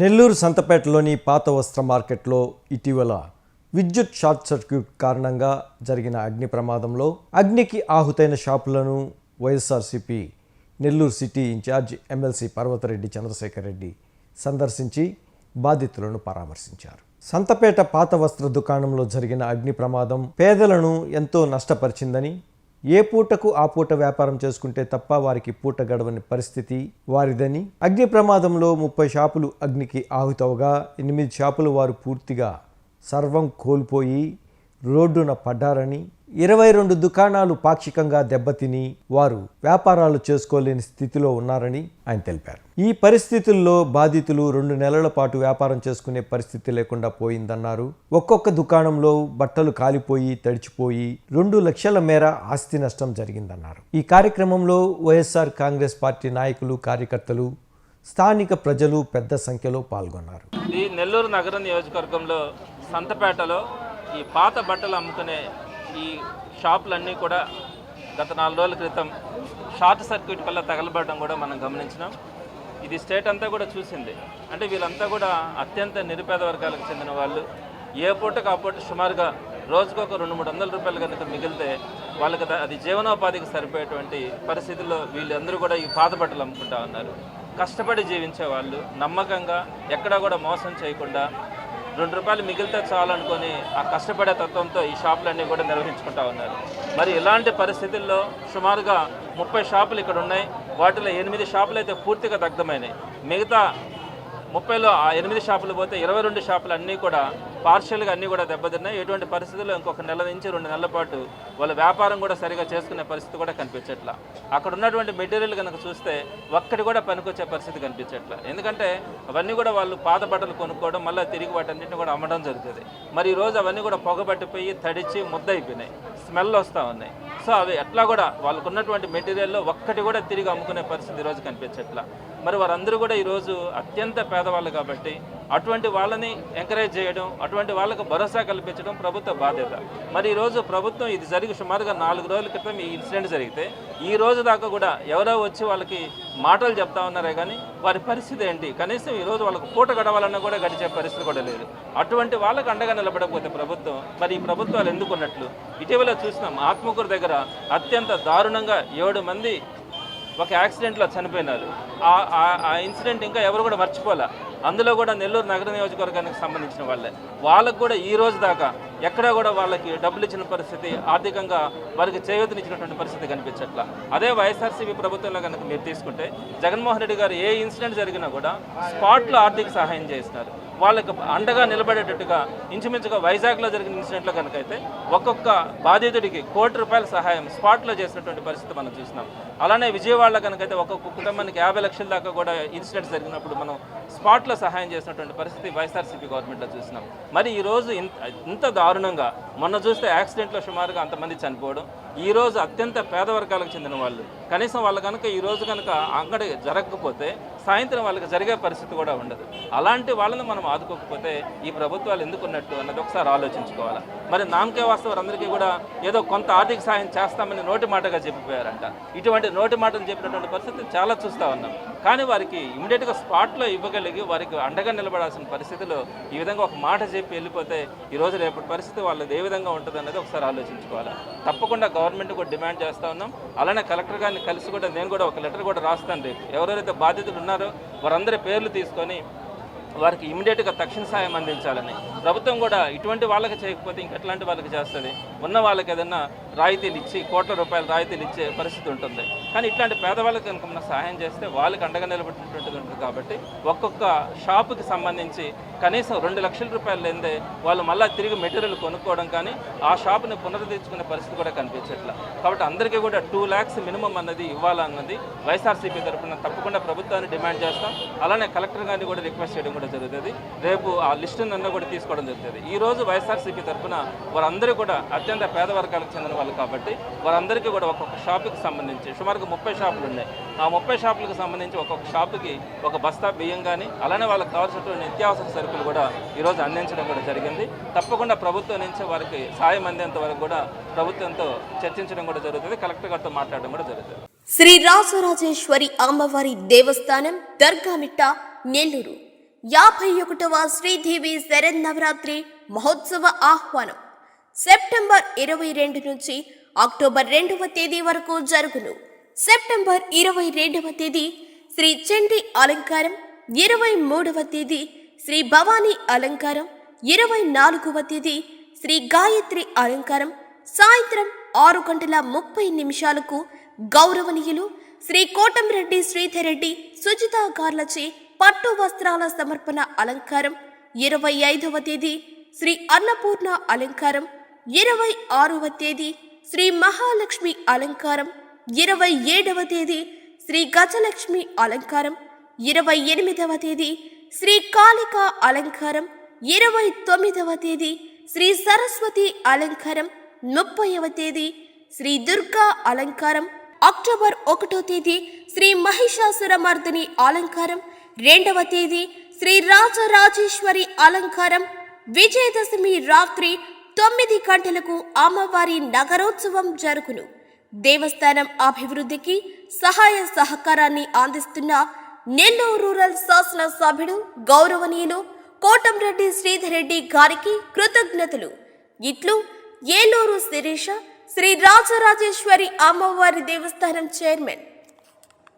నెల్లూరు సంతపేటలోని పాత వస్త్ర మార్కెట్లో ఇటీవల విద్యుత్ షార్ట్ సర్క్యూట్ కారణంగా జరిగిన అగ్ని ప్రమాదంలో అగ్నికి ఆహుతైన షాపులను YSRCP Nellore city in charge MLC Parvathareddy Chandrasekhar Reddy సందర్శించి బాధితులను పరామర్శించారు. సంతపేట పాత వస్త్ర దుకాణంలో జరిగిన అగ్ని ప్రమాదం పేదలను ఎంతో నష్టపరిచిందని ఏ పూటకు ఆ పూట వ్యాపారం చేసుకుంటే తప్ప వారికి పూట గడవని పరిస్థితి వారిదని. అగ్ని ప్రమాదంలో ముప్పై షాపులు అగ్నికి ఆహుతవగా ఎనిమిది షాపులు వారు పూర్తిగా సర్వం కోల్పోయి రోడ్డున పడ్డారని ఇరవై రెండు దుకాణాలు పాక్షికంగా దెబ్బతిని వారు వ్యాపారాలు చేసుకోలేని స్థితిలో ఉన్నారని ఆయన తెలిపారు. ఈ పరిస్థితుల్లో బాధితులు రెండు నెలల పాటు వ్యాపారం చేసుకునే పరిస్థితి లేకుండా పోయిందన్నారు. ఒక్కొక్క దుకాణంలో బట్టలు కాలిపోయి తడిచిపోయి రెండు లక్షల మేర ఆస్తి నష్టం జరిగిందన్నారు. ఈ కార్యక్రమంలో వైఎస్ఆర్ కాంగ్రెస్ పార్టీ నాయకులు కార్యకర్తలు స్థానిక ప్రజలు పెద్ద సంఖ్యలో పాల్గొన్నారు. ఈ నెల్లూరు నగర నియోజకవర్గంలో సంతపేటలో ఈ పాత బట్టలు అమ్ముకునే ఈ షాపులన్నీ కూడా గత నాలుగు రోజుల క్రితం షార్ట్ సర్క్యూట్ వల్ల తగలబడడం కూడా మనం గమనించినాం. ఇది స్టేట్ అంతా కూడా చూసింది. అంటే వీళ్ళంతా కూడా అత్యంత నిరుపేద వర్గాలకు చెందిన వాళ్ళు. ఏ పూటకు ఆ పూట సుమారుగా రోజుకు ఒక రెండు మూడు వందల రూపాయలు కనుక మిగిలితే వాళ్ళకి అది జీవనోపాధికి సరిపోయేటువంటి పరిస్థితుల్లో వీళ్ళందరూ కూడా ఈ పాత బట్టలు అమ్ముకుంటా ఉన్నారు. కష్టపడి జీవించే వాళ్ళు నమ్మకంగా ఎక్కడా కూడా మోసం చేయకుండా రెండు రూపాయలు మిగిలితే చాలు అనుకొని ఆ కష్టపడే తత్వంతో ఈ షాపులన్నీ కూడా నిర్వహించుకుంటా ఉన్నారు. మరి ఇలాంటి పరిస్థితుల్లో సుమారుగా ముప్పై షాపులు ఇక్కడ ఉన్నాయి. వాటిలో ఎనిమిది షాపులు అయితే పూర్తిగా దగ్ధమైనాయి. మిగతా ముప్పైలో ఆ ఎనిమిది షాపులు పోతే ఇరవై రెండు షాపులు అన్నీ కూడా పార్షియల్గా అన్నీ కూడా దెబ్బతిన్నాయి. ఎటువంటి పరిస్థితుల్లో ఇంకొక నెల నుంచి రెండు నెలల పాటు వాళ్ళ వ్యాపారం కూడా సరిగా చేసుకునే పరిస్థితి కూడా కనిపించట్లా. అక్కడ ఉన్నటువంటి మెటీరియల్ కనుక చూస్తే ఒక్కటి కూడా పనికొచ్చే పరిస్థితి కనిపించట్లా. ఎందుకంటే అవన్నీ కూడా వాళ్ళు పాత బట్టలు కొనుక్కోవడం మళ్ళీ తిరిగి వాటన్నింటిని కూడా అమ్మడం జరుగుతుంది. మరి ఈరోజు రోజు అవన్నీ కూడా పొగబట్టిపోయి తడిచి ముద్ద అయిపోయినాయి స్మెల్ వస్తూ ఉన్నాయి. సో అవి ఎట్లా కూడా వాళ్ళకున్నటువంటి మెటీరియల్లో ఒక్కటి కూడా తిరిగి అమ్ముకునే పరిస్థితి ఈరోజు కనిపించట్లా. మరి వారందరూ కూడా ఈరోజు అత్యంత పేదవాళ్ళు కాబట్టి అటువంటి వాళ్ళని ఎంకరేజ్ చేయడం అటువంటి వాళ్ళకు భరోసా కల్పించడం ప్రభుత్వ బాధ్యత. మరి ఈరోజు ప్రభుత్వం ఇది జరిగి సుమారుగా నాలుగు రోజుల క్రితం ఈ ఇన్సిడెంట్ జరిగితే ఈ రోజు దాకా కూడా ఎవరో వచ్చి వాళ్ళకి మాటలు చెప్తా ఉన్నారే కానీ వారి పరిస్థితి ఏంటి? కనీసం ఈరోజు వాళ్ళకు పూట గడవాలన్నా కూడా గడిచే పరిస్థితి కూడా లేదు. అటువంటి వాళ్ళకు అండగా నిలబడకపోతే ప్రభుత్వం మరి ఈ ప్రభుత్వాలు ఎందుకు ఉన్నట్లు ఇటీవల చూసినాం ఆత్మకూరు దగ్గర అత్యంత దారుణంగా ఏడు మంది ఒక యాక్సిడెంట్లో చనిపోయినారు. ఆ- ఆ- ఇన్సిడెంట్ ఇంకా ఎవరు కూడా మర్చిపోలే. అందులో కూడా నెల్లూరు నగర నియోజకవర్గానికి సంబంధించిన వాళ్ళే. వాళ్ళకు కూడా ఈ రోజు దాకా ఎక్కడా కూడా వాళ్ళకి డబ్బులు ఇచ్చిన పరిస్థితి ఆర్థికంగా వారికి చేయూతనిచ్చినటువంటి పరిస్థితి కనిపించట్లా. అదే వైఎస్ఆర్సీపీ ప్రభుత్వంలో కనుక మీరు తీసుకుంటే జగన్మోహన్ రెడ్డి గారు ఏ ఇన్సిడెంట్ జరిగినా కూడా స్పాట్లో ఆర్థిక సహాయం చేస్తున్నారు వాళ్ళకి అండగా నిలబడేటట్టుగా ఇంచుమించుగా వైజాగ్లో జరిగిన ఇన్సిడెంట్లో కనుక అయితే ఒక్కొక్క బాధితుడికి కోటి రూపాయల సహాయం స్పాట్లో చేసినటువంటి పరిస్థితి మనం చూసినాం. అలానే విజయవాడలో కనుకైతే ఒక్కొక్క కుటుంబానికి యాభై లక్షల దాకా కూడా ఇన్సిడెంట్స్ జరిగినప్పుడు మనం స్పాట్లో సహాయం చేసినటువంటి పరిస్థితి వైఎస్ఆర్సీపీ గవర్నమెంట్లో చూసినాం. మరి ఈ రోజు ఇంత ఇంత దారుణంగా మొన్న చూస్తే యాక్సిడెంట్లో సుమారుగా అంతమంది చనిపోవడం ఈ రోజు అత్యంత పేద వర్గాలకు చెందిన వాళ్ళు. కనీసం వాళ్ళు కనుక ఈరోజు కనుక అంగడి జరగకపోతే సాయంత్రం వాళ్ళకి జరిగే పరిస్థితి కూడా ఉండదు. అలాంటి వాళ్ళని మనం ఆదుకోకపోతే ఈ ప్రభుత్వాలు ఎందుకు ఉన్నట్టు అన్నది ఒకసారి ఆలోచించుకోవాలి? మరి నామకే వాస్తవారందరికీ కూడా ఏదో కొంత ఆర్థిక సాయం చేస్తామని నోటి మాటగా చెప్పిపోయారంట. ఇటువంటి నోటి మాటలు చెప్పినటువంటి పరిస్థితి చాలా చూస్తూ ఉన్నాం. కానీ వారికి ఇమీడియట్గా స్పాట్లో ఇవ్వగలిగి వారికి అండగా నిలబడాల్సిన పరిస్థితిలో ఈ విధంగా ఒక మాట చెప్పి వెళ్ళిపోతే ఈ రేపటి పరిస్థితి వాళ్ళది ఏ విధంగా ఉంటుంది అనేది ఒకసారి ఆలోచించుకోవాలి. తప్పకుండా గవర్నమెంట్ కూడా డిమాండ్ చేస్తూ ఉన్నాం. అలానే కలెక్టర్ గారిని కలిసి కూడా నేను కూడా ఒక లెటర్ కూడా రాస్తాను రేపు. ఎవరెవరైతే బాధితులు ఉన్నారో వారందరి పేర్లు తీసుకొని వారికి ఇమీడియట్గా తక్షణ సాయం అందించాలని. ప్రభుత్వం కూడా ఇటువంటి వాళ్ళకి చేయకపోతే ఇంకెట్లాంటి వాళ్ళకి చేస్తుంది. ఉన్న వాళ్ళకి ఏదైనా రాయితీలు ఇచ్చి కోట్ల రూపాయల రాయితీలు ఇచ్చే పరిస్థితి ఉంటుంది. కానీ ఇట్లాంటి పేదవాళ్ళకి కనుక మనం సహాయం చేస్తే వాళ్ళకి అండగా నిలబడినటువంటిది ఉంటుంది కాబట్టి ఒక్కొక్క షాపుకి సంబంధించి కనీసం రెండు లక్షల రూపాయలు లేదే వాళ్ళు మళ్ళీ తిరిగి మెటీరియల్ కొనుక్కోవడం కానీ ఆ షాపుని పునరుద్ధరించుకునే పరిస్థితి కూడా కనిపించట్లా. కాబట్టి అందరికీ కూడా టూ ల్యాక్స్ మినిమం అన్నది ఇవ్వాలన్నది వైఎస్ఆర్సీపీ తరఫున తప్పకుండా ప్రభుత్వాన్ని డిమాండ్ చేస్తాం. అలానే కలెక్టర్ గారిని కూడా రిక్వెస్ట్ చేయడం కూడా జరుగుతుంది. రేపు ఆ లిస్టు నన్ను కూడా తీసుకోవడం జరుగుతుంది. ఈ రోజు వైఎస్ఆర్సీపీ తరఫున వారందరూ కూడా అత్యంత పేద వర్గాలకు చెందిన వాళ్ళు కాబట్టి వారందరికీ కూడా ఒక్కొక్క షాపుకి సంబంధించి సుమారుగా ముప్పై షాపులు ఉన్నాయి. ఆ ముప్పై షాపులకు సంబంధించి ఒక్కొక్క షాపుకి ఒక బస్తా బియ్యం కానీ అలానే వాళ్ళకి కావాల్సినటువంటి నిత్యావసర సరుకులు కూడా ఈరోజు అందించడం కూడా జరిగింది. తప్పకుండా ప్రభుత్వం నుంచి వారికి సాయం అందేంత వరకు కూడా ప్రభుత్వంతో చర్చించడం కూడా జరుగుతుంది. కలెక్టర్ గారితో మాట్లాడడం కూడా జరుగుతుంది. శ్రీ రాజరాజేశ్వరి అమ్మవారి దేవస్థానం దర్గామిట్ట నెల్లూరు. యాభై ఒకటవ శ్రీదేవి శరన్నవరాత్రి మహోత్సవ ఆహ్వానం. సెప్టెంబర్ ఇరవై రెండు నుంచి అక్టోబర్ రెండవ తేదీ వరకు జరుగును. సెప్టెంబర్ ఇరవై రెండవ తేదీ శ్రీ చండి అలంకారం. ఇరవై మూడవ తేదీ శ్రీ భవానీ అలంకారం. ఇరవై నాలుగవ తేదీ శ్రీ గాయత్రి అలంకారం. సాయంత్రం ఆరు గంటల ముప్పై నిమిషాలకు గౌరవనీయులు శ్రీ కోటంరెడ్డి శ్రీధర్ రెడ్డి సుజిత గార్లచే పట్టు వస్త్రాల సమర్పణ అలంకారం. ఇరవై ఐదవ తేదీ శ్రీ అన్నపూర్ణ అలంకారం. ఇరవై ఆరవ తేదీ శ్రీ మహాలక్ష్మి అలంకారం ఇరవై ఏడవ తేదీ శ్రీ గజలక్ష్మి అలంకారం ఇరవై ఎనిమిదవ తేదీ శ్రీ కాళిక అలంకారం ఇరవై తొమ్మిదవ తేదీ శ్రీ సరస్వతి అలంకారం ముప్పైవ తేదీ శ్రీ దుర్గా అలంకారం అక్టోబర్ ఒకటో తేదీ శ్రీ మహిషాసురమర్దిని అలంకారం రెండవ తేదీ శ్రీ రాజరాజేశ్వరి అలంకారం విజయదశమి రాత్రి తొమ్మిది గంటలకు అమ్మవారి నగరోత్సవం జరుగును. దేవస్థానం అభివృద్ధికి సహాయ సహకారాన్ని అందిస్తున్న నెల్లూరు రూరల్ శాసన సభ్యుడు గౌరవనీయులు కోటంరెడ్డి శ్రీధరెడ్డి గారికి కృతజ్ఞతలు. ఇట్లు ఏలూరు శిరీష శ్రీ రాజరాజేశ్వరి అమ్మవారి దేవస్థానం చైర్మన్